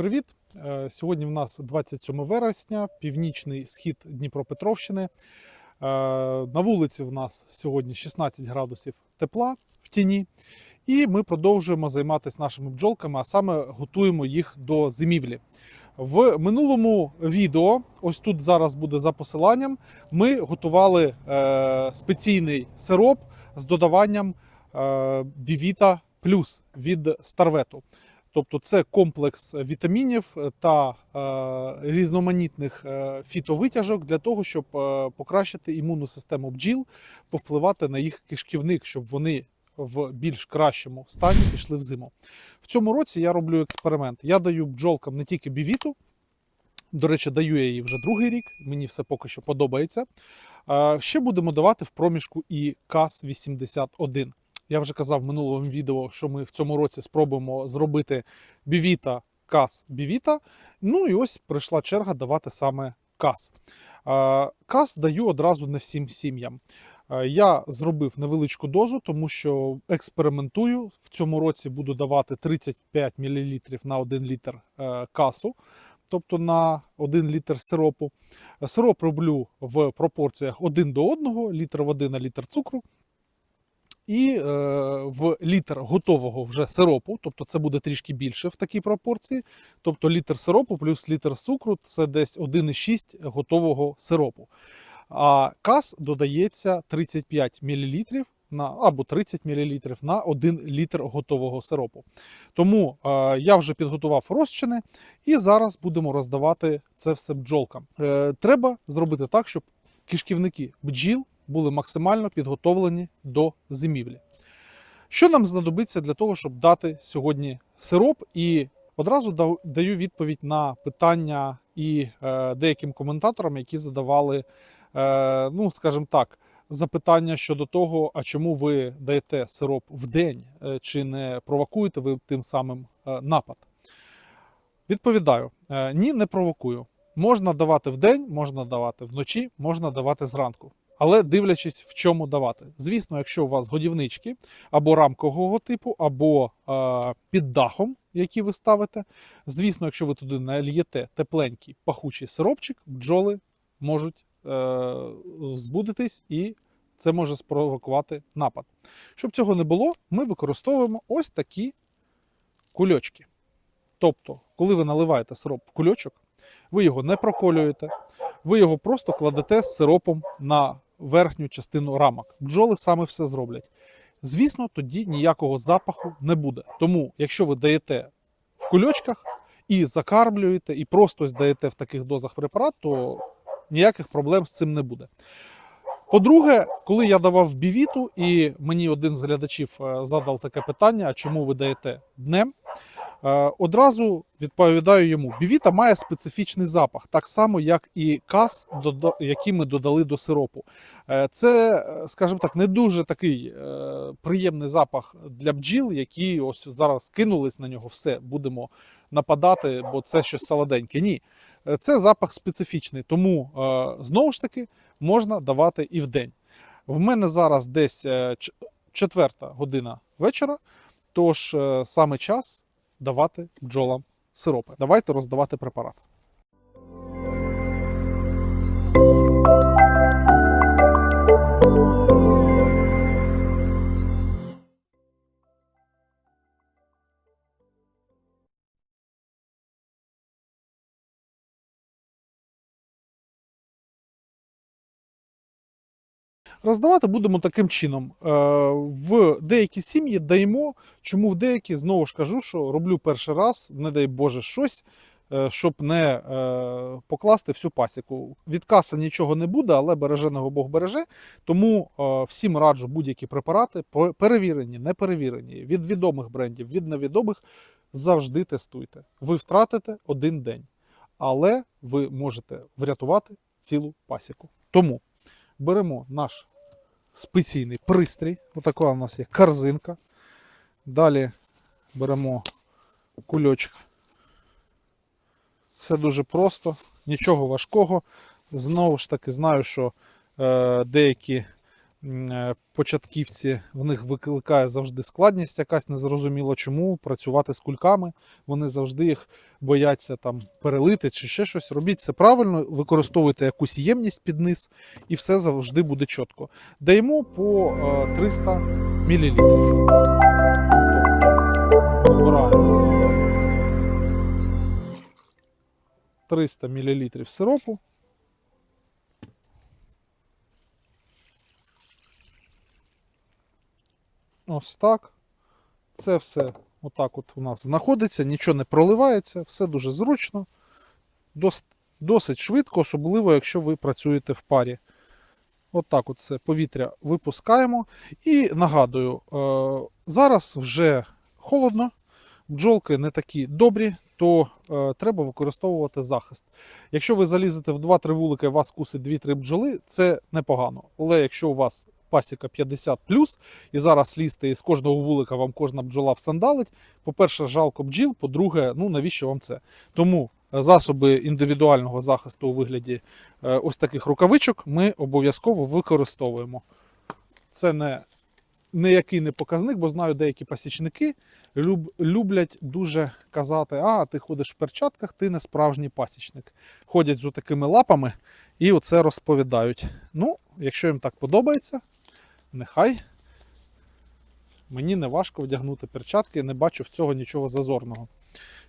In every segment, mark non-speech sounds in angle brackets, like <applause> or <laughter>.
Привіт! Е, Сьогодні в нас 27 вересня, північний схід Дніпропетровщини. Е, На вулиці в нас сьогодні 16 градусів тепла в тіні. І ми продовжуємо займатися нашими бджолками, а саме готуємо їх до зимівлі. В минулому відео, ось тут зараз буде за посиланням, ми готували е, спеційний сироп з додаванням бівіта плюс від старвету. Тобто це комплекс вітамінів та е, різноманітних е, фітовитяжок для того, щоб е, покращити імунну систему бджіл, повпливати на їх кишківник, щоб вони в більш кращому стані пішли в зиму. В цьому році я роблю експеримент. Я даю бджолкам не тільки бівіту, до речі, даю я її вже другий рік, мені все поки що подобається. Ще будемо давати в проміжку і КАС-81. Я вже казав в минулому відео, що ми в цьому році спробуємо зробити бівіта, кас, бівіта. Ну і ось прийшла черга давати саме кас. Кас даю одразу не всім сім'ям. Я зробив невеличку дозу, тому що експериментую. В цьому році буду давати 35 мл на 1 літр е, касу, тобто на 1 літр сиропу. Сироп роблю в пропорціях 1 до 1, літр води на літр цукру. І е, в літр готового вже сиропу, тобто це буде трішки більше в такій пропорції. Тобто літр сиропу плюс літр цукру це десь 1,6 готового сиропу. А кас додається 35 мл на, або 30 мл на 1 літр готового сиропу. Тому е, я вже підготував розчини і зараз будемо роздавати це все бджолкам. Е, треба зробити так, щоб кишківники бджіл були максимально підготовлені до зимівлі. Що нам знадобиться для того, щоб дати сьогодні сироп? І одразу даю відповідь на питання і е, деяким коментаторам, які задавали, е, ну скажімо так, запитання щодо того, а чому ви даєте сироп в день, е, чи не провокуєте ви тим самим напад? Відповідаю: ні, не провокую. Можна давати вдень, можна давати вночі, можна давати зранку. Але дивлячись, в чому давати. Звісно, якщо у вас годівнички або рамкового типу, або е, під дахом, які ви ставите. Звісно, якщо ви туди нальєте тепленький пахучий сиропчик, бджоли можуть е, збудитись і це може спровокувати напад. Щоб цього не було, ми використовуємо ось такі кульочки. Тобто, коли ви наливаєте сироп в кульочок, ви його не проколюєте, ви його просто кладете з сиропом на верхню частину рамок. Бджоли саме все зроблять. Звісно, тоді ніякого запаху не буде. Тому, якщо ви даєте в кульочках і закармлюєте, і просто ось даєте в таких дозах препарат, то ніяких проблем з цим не буде. По-друге, коли я давав бівіту, і мені один з глядачів е, задав таке питання: а чому ви даєте днем? Е, Одразу відповідаю йому: бівіта має специфічний запах, так само, як і кас, який ми додали до сиропу. Е, Це, е, скажімо так, не дуже такий приємний запах для бджіл, які ось зараз кинулись на нього, все будемо нападати, бо це щось солоденьке. Ні, це запах специфічний, тому знову ж таки можна давати і в день. В мене зараз десь четверта година вечора, тож саме час давати бджолам сиропи. Давайте роздавати препарат. Роздавати будемо таким чином. Е, В деякі сім'ї даємо. Чому в деякі знову ж кажу, що роблю перший раз, не дай Боже, щось, е, щоб не е, покласти всю пасіку. Від каса нічого не буде, але береженого Бог береже. Тому всім раджу будь-які препарати, перевірені, не перевірені, від відомих брендів, від невідомих. Завжди тестуйте. Ви втратите один день, але ви можете врятувати цілу пасіку. Тому беремо наш спеційний пристрій. Отака у нас є корзинка. Далі беремо кульочок. Все дуже просто, нічого важкого. Знову ж таки, знаю, що е, деякі початківці, в них викликає завжди складність, якась незрозуміло чому працювати з кульками. Вони завжди їх бояться там перелити чи ще щось. Робіть це правильно, використовуйте якусь ємність під низ, і все завжди буде чітко. Даємо по е, 300 мл. Набираємо 300 мл сиропу. Ось так. Це все отак от у нас знаходиться, нічого не проливається, все дуже зручно, дос- досить швидко, особливо, якщо ви працюєте в парі. Отак от це повітря випускаємо. І нагадую, е, зараз вже холодно, бджолки не такі добрі, то е, треба використовувати захист. Якщо ви залізете в 2-3 вулика і вас кусить 2-3 бджоли, це непогано. Але якщо у вас пасіка 50 і зараз лізти і з кожного вулика вам кожна бджола всандалить, по-перше, жалко бджіл, по-друге, ну навіщо вам це? Тому е, засоби індивідуального захисту у вигляді е, ось таких рукавичок ми обов'язково використовуємо. Це не ніякий не показник, бо знаю, деякі пасічники люб, люблять дуже казати: а, ти ходиш в перчатках, ти не справжній пасічник. Ходять з такими лапами і оце розповідають. Ну, якщо їм так подобається, нехай. Мені не важко вдягнути перчатки, не бачу в цього нічого зазорного.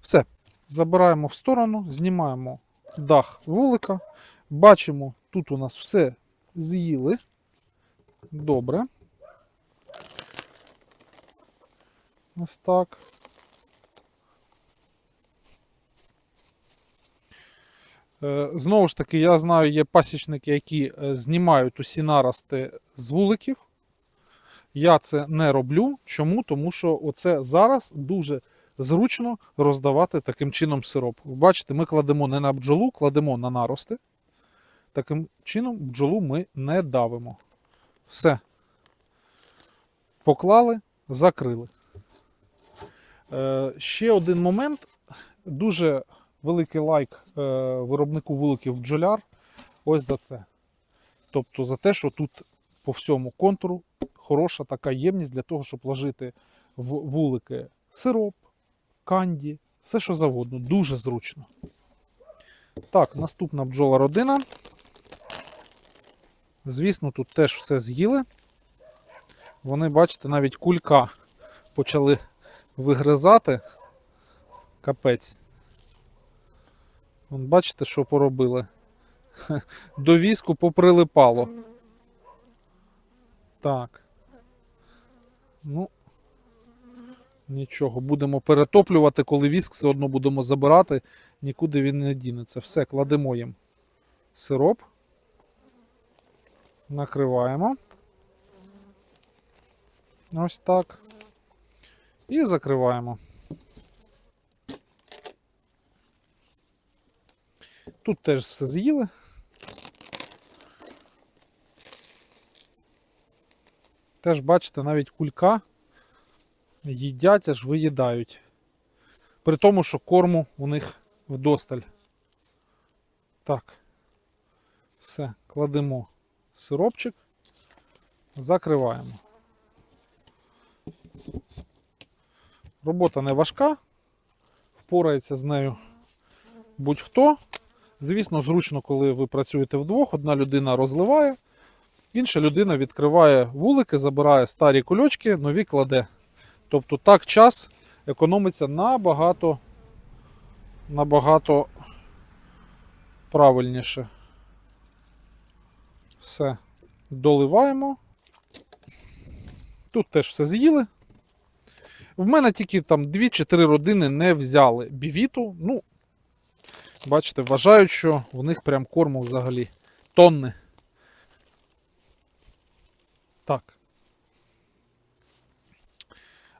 Все, забираємо в сторону, знімаємо дах вулика. Бачимо, тут у нас все з'їли. Добре. Ось так. Е, Знову ж таки, я знаю, є пасічники, які е, знімають усі нарости з вуликів. Я це не роблю. Чому? Тому що оце зараз дуже зручно роздавати таким чином сироп. Бачите, ми кладемо не на бджолу, кладемо на нарости. Таким чином бджолу ми не давимо. Все. Поклали, закрили. Е, ще один момент. Дуже великий лайк е, виробнику вуликів бджоляр. Ось за це. Тобто за те, що тут по всьому контуру хороша така ємність для того, щоб ложити в вулики сироп, канді, все що завгодно. Дуже зручно. Так, наступна бджола родина. Звісно, тут теж все з'їли. Вони, бачите, навіть кулька почали вигризати. Капець. Бачите, що поробили? <laughs> До віску поприлипало. Так. Ну, нічого, будемо перетоплювати, коли віск все одно будемо забирати, нікуди він не дінеться. Все, кладемо їм сироп. Накриваємо. Ось так. І закриваємо. Тут теж все з'їли. Теж, бачите, навіть кулька їдять, аж виїдають. При тому, що корму у них вдосталь. Так. Все, кладемо сиропчик, закриваємо. Робота не важка, впорається з нею будь-хто. Звісно, зручно, коли ви працюєте вдвох, одна людина розливає, інша людина відкриває вулики, забирає старі кульочки, нові кладе. Тобто так час економиться набагато, набагато правильніше. Все, доливаємо. Тут теж все з'їли. В мене тільки там 2 чи 3 родини не взяли бівіту. Ну, бачите, вважають, що в них прям корму взагалі тонни. Так.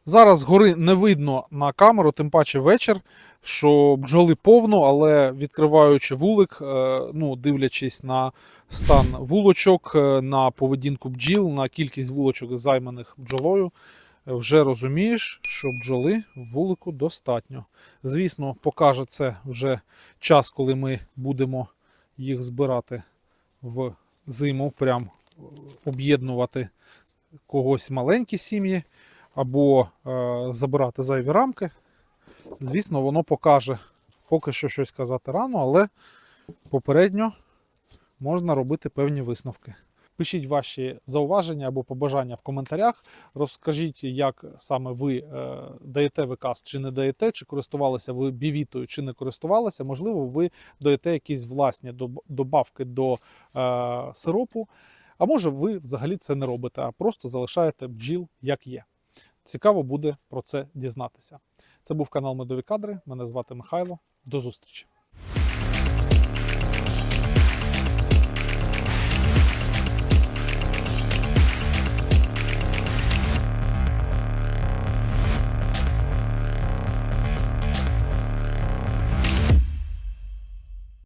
Зараз згори не видно на камеру, тим паче вечір, що бджоли повно, але відкриваючи вулик, е, ну, дивлячись на стан вулочок, е, на поведінку бджіл, на кількість вулочок, займаних бджолою, е, вже розумієш, що бджоли в вулику достатньо. Звісно, покаже це вже час, коли ми будемо їх збирати в зиму, прям об'єднувати когось маленькі сім'ї або е, забирати зайві рамки. Звісно, воно покаже. Поки що щось казати рано, але попередньо можна робити певні висновки. Пишіть ваші зауваження або побажання в коментарях. Розкажіть, як саме ви е, даєте виказ чи не даєте, чи користувалися ви бівітою, чи не користувалися. Можливо, ви даєте якісь власні доб- добавки до е, сиропу. А може, ви взагалі це не робите, а просто залишаєте бджіл як є. Цікаво буде про це дізнатися. Це був канал Медові Кадри. Мене звати Михайло. До зустрічі!